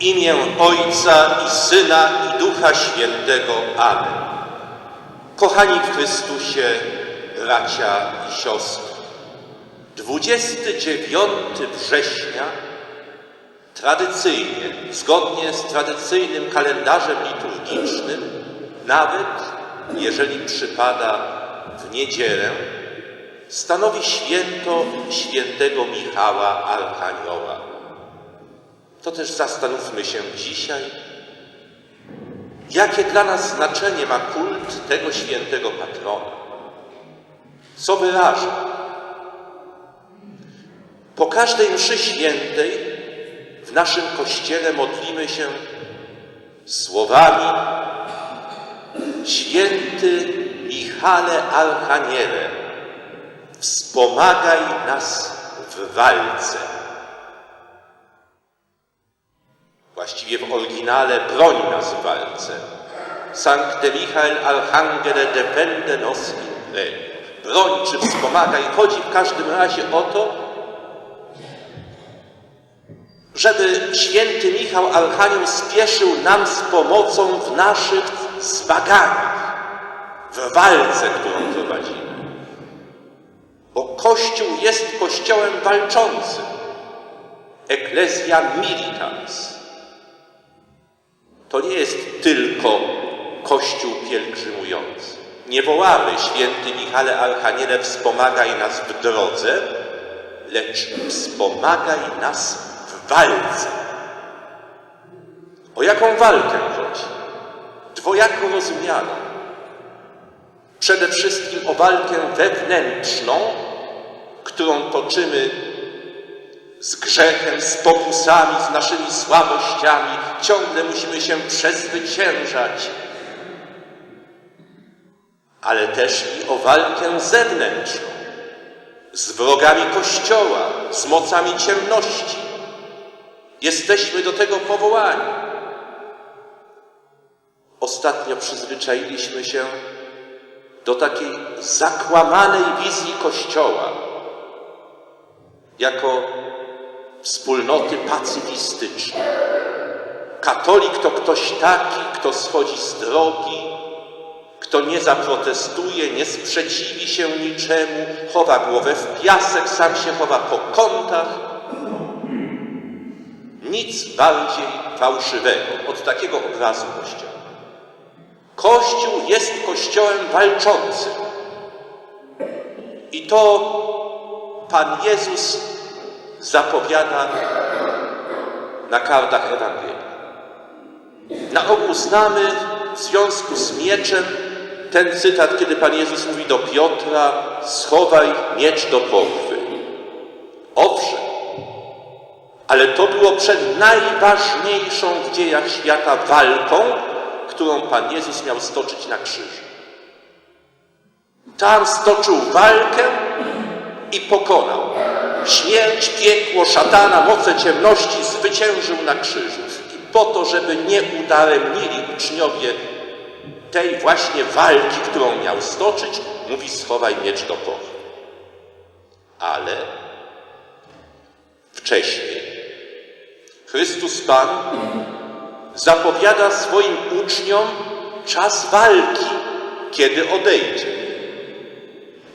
Imię Ojca i Syna i Ducha Świętego. Amen. Kochani w Chrystusie, bracia i siostry, 29 września tradycyjnie, zgodnie z tradycyjnym kalendarzem liturgicznym, nawet jeżeli przypada w niedzielę, stanowi święto świętego Michała Archanioła. To też zastanówmy się dzisiaj, jakie dla nas znaczenie ma kult tego świętego patrona. Co wyraża? Po każdej mszy świętej w naszym kościele modlimy się słowami Święty Michale Archaniele, wspomagaj nas w walce. Właściwie w oryginale broń nas w walce. Sancte Michael Archangele defende nos in re. Broń czy wspomagaj. Chodzi w każdym razie o to, żeby święty Michał Archanioł spieszył nam z pomocą w naszych zmaganiach, w walce, którą prowadzimy. Bo Kościół jest kościołem walczącym. Ecclesia militans. To nie jest tylko Kościół pielgrzymujący. Nie wołamy święty Michale Archaniele wspomagaj nas w drodze, lecz wspomagaj nas w walce. O jaką walkę chodzi? Dwojako rozumianą. Przede wszystkim o walkę wewnętrzną, którą toczymy z grzechem, z pokusami, z naszymi słabościami. Ciągle musimy się przezwyciężać. Ale też i o walkę zewnętrzną z wrogami Kościoła, z mocami ciemności. Jesteśmy do tego powołani. Ostatnio przyzwyczailiśmy się do takiej zakłamanej wizji Kościoła jako wspólnoty pacyfistycznej. Katolik to ktoś taki, kto schodzi z drogi, kto nie zaprotestuje, nie sprzeciwi się niczemu, chowa głowę w piasek, sam się chowa po kątach. Nic bardziej fałszywego od takiego obrazu Kościoła. Kościół jest Kościołem walczącym. I to Pan Jezus zapowiada na kartach Ewangelii. Na ogół znamy w związku z mieczem ten cytat, kiedy Pan Jezus mówi do Piotra: schowaj miecz do pochwy. Owszem, ale to było przed najważniejszą w dziejach świata walką, którą Pan Jezus miał stoczyć na krzyżu. Tam stoczył walkę i pokonał. Śmierć, piekło, szatana, moce ciemności zwyciężył na krzyżu. I po to, żeby nie udaremnili uczniowie tej właśnie walki, którą miał stoczyć, mówi schowaj miecz do pochwy. Ale wcześniej Chrystus Pan zapowiada swoim uczniom czas walki, kiedy odejdzie.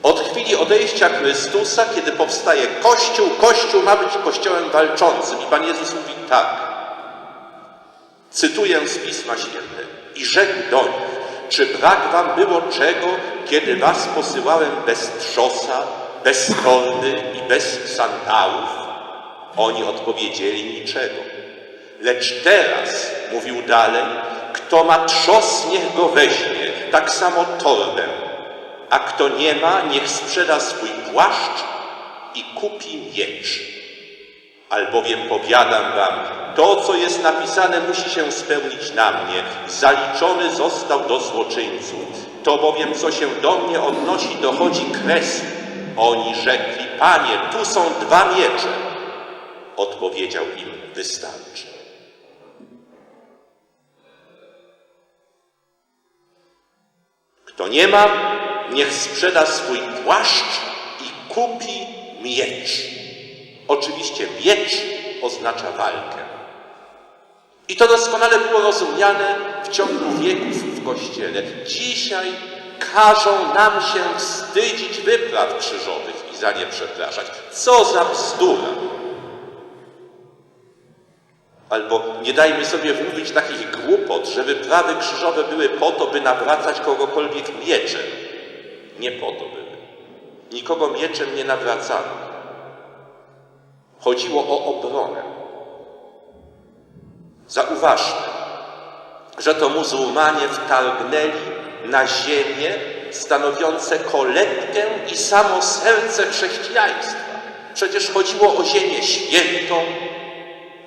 Od chwili odejścia Chrystusa, kiedy powstaje Kościół, Kościół ma być Kościołem walczącym. I Pan Jezus mówi tak, cytuję z Pisma Świętego, i rzekł do nich, czy brak wam było czego, kiedy was posyłałem bez trzosa, bez torby i bez sandałów? Oni odpowiedzieli niczego. Lecz teraz, mówił dalej, kto ma trzos, niech go weźmie, tak samo torbę. A kto nie ma, niech sprzeda swój płaszcz i kupi miecz. Albowiem powiadam wam, to, co jest napisane, musi się spełnić na mnie. Zaliczony został do złoczyńców. To bowiem, co się do mnie odnosi, dochodzi kres. Oni rzekli, panie, tu są dwa miecze. Odpowiedział im, wystarczy. Kto nie ma, niech sprzeda swój płaszcz i kupi miecz. Oczywiście miecz oznacza walkę. I to doskonale było rozumiane w ciągu wieków w Kościele. Dzisiaj każą nam się wstydzić wypraw krzyżowych i za nie przepraszać. Co za bzdura! Albo nie dajmy sobie wmówić takich głupot, że wyprawy krzyżowe były po to, by nawracać kogokolwiek mieczem. Nie po to były. Nikogo mieczem nie nawracano. Chodziło o obronę. Zauważmy, że to muzułmanie wtargnęli na ziemię stanowiące kolebkę i samo serce chrześcijaństwa. Przecież chodziło o ziemię świętą,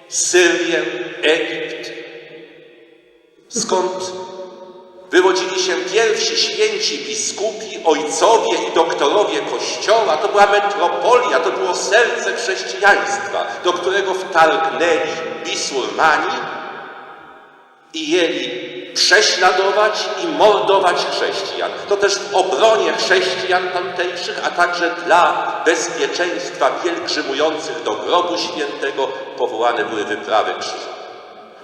Syrię, Egipt, skąd wywodzili się pierwsi święci biskupi, ojcowie i doktorowie Kościoła. To była metropolia, to było serce chrześcijaństwa, do którego wtargnęli bisurmani i jęli prześladować i mordować chrześcijan. To też w obronie chrześcijan tamtejszych, a także dla bezpieczeństwa pielgrzymujących do grobu świętego powołane były wyprawy krzyżowe.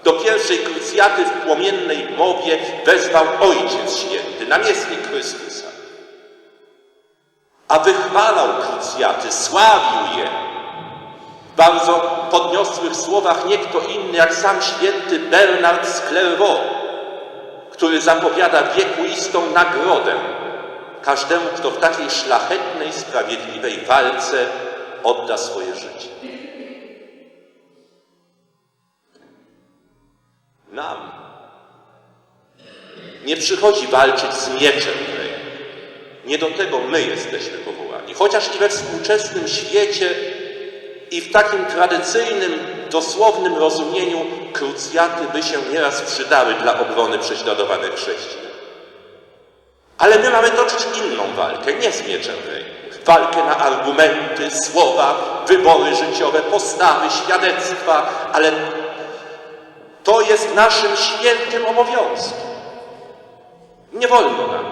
Do pierwszej krucjaty w płomiennej mowie wezwał Ojciec Święty, namiestnik Chrystusa. A wychwalał krucjaty, sławił je. W bardzo podniosłych słowach nie kto inny jak sam święty Bernard z Clairvaux, który zapowiada wiekuistą nagrodę każdemu, kto w takiej szlachetnej, sprawiedliwej walce odda swoje życie. Nam nie przychodzi walczyć z mieczem ręku. Nie do tego my jesteśmy powołani. Chociaż i we współczesnym świecie i w takim tradycyjnym, dosłownym rozumieniu krucjaty by się nieraz przydały dla obrony prześladowanych chrześcijan. Ale my mamy toczyć inną walkę, nie z mieczem ręku. Walkę na argumenty, słowa, wybory życiowe, postawy, świadectwa, ale to jest naszym świętym obowiązkiem. Nie wolno nam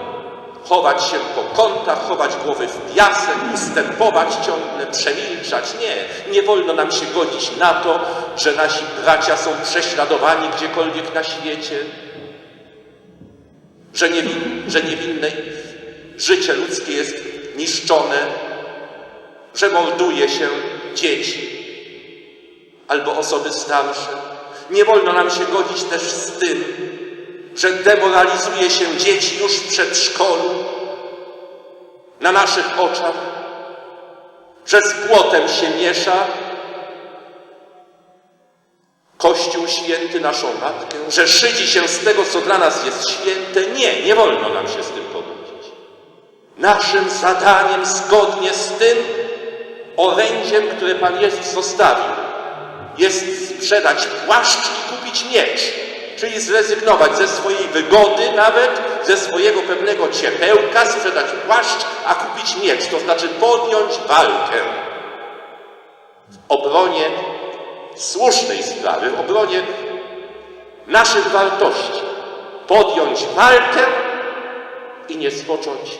chować się po kątach, chować głowy w piasek, ustępować ciągle, przemilczać. Nie, nie wolno nam się godzić na to, że nasi bracia są prześladowani gdziekolwiek na świecie, że, niewin, że niewinne życie ludzkie jest niszczone, że morduje się dzieci albo osoby starsze. Nie wolno nam się godzić też z tym, że demoralizuje się dzieci już w przedszkolu, na naszych oczach, że z płotem się miesza Kościół święty, naszą matkę, że szydzi się z tego, co dla nas jest święte. Nie, nie wolno nam się z tym pogodzić. Naszym zadaniem, zgodnie z tym orędziem, które Pan Jezus zostawił, jest sprzedać płaszcz i kupić miecz czyli zrezygnować ze swojej wygody nawet, ze swojego pewnego ciepełka, sprzedać płaszcz, a kupić miecz, to znaczy podjąć walkę w obronie słusznej sprawy, w obronie naszych wartości. Podjąć walkę i nie spocząć,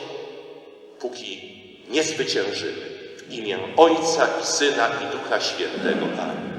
póki nie zwyciężymy. W imię Ojca i Syna i Ducha Świętego. Amen.